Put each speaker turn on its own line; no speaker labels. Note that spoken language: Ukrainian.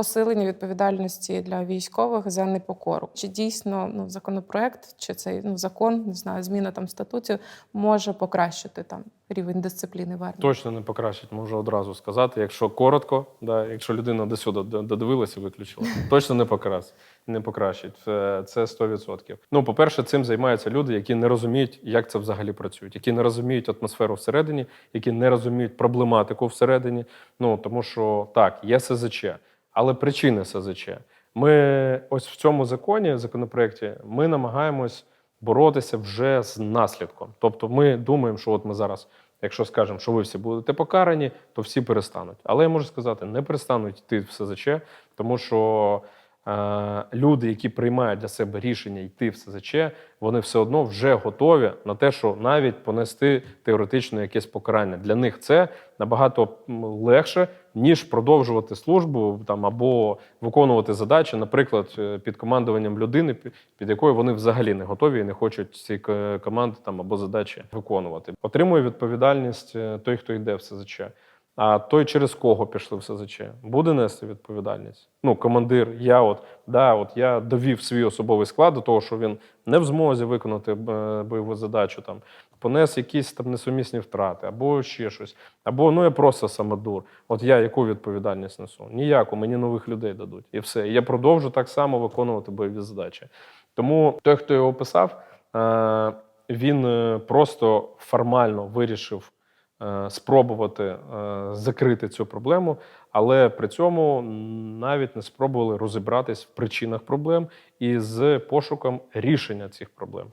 посилення відповідальності для військових за непокору. Чи дійсно ну, законопроект, чи цей ну, закон, не знаю, зміна там статутів може покращити там рівень дисципліни в армії?
Точно не покращить, можу одразу сказати. Якщо коротко, да, якщо людина до сюди додивилася і виключила, точно не покрасить. Не покращить. Це, це 100%. Ну, по-перше, цим займаються люди, які не розуміють, як це взагалі працює, які не розуміють атмосферу всередині, які не розуміють проблематику всередині. Ну тому що так, є СЗЧ, але причини СЗЧ. Ми ось в цьому законі, законопроекті, ми намагаємось боротися вже з наслідком. Тобто, ми думаємо, що от ми зараз, якщо скажемо, що ви всі будете покарані, то всі перестануть. Але я можу сказати, не перестануть йти в СЗЧ, тому що люди, які приймають для себе рішення йти в СЗЧ, вони все одно вже готові на те, що навіть понести теоретично якесь покарання. Для них це набагато легше, ніж продовжувати службу там або виконувати задачі, наприклад, е, під командуванням людини, під якою вони взагалі не готові і не хочуть ці команди там або задачі виконувати. Отримує відповідальність е, той, хто йде в СЗЧ. А той, через кого пішли в СЗЧ, буде нести відповідальність. Ну, командир, я от да, от я довів свій особовий склад до того, що він не в змозі виконати е, бойову задачу, там понес якісь там несумісні втрати, або ще щось, або ну я просто самодур. От я яку відповідальність несу? Ніяку, мені нових людей дадуть. І все. І я продовжу так само виконувати бойові задачі. Тому той, хто його писав, е, він е, просто формально вирішив спробувати е, закрити цю проблему, але при цьому навіть не спробували розібратись в причинах проблем і з пошуком рішення цих проблем.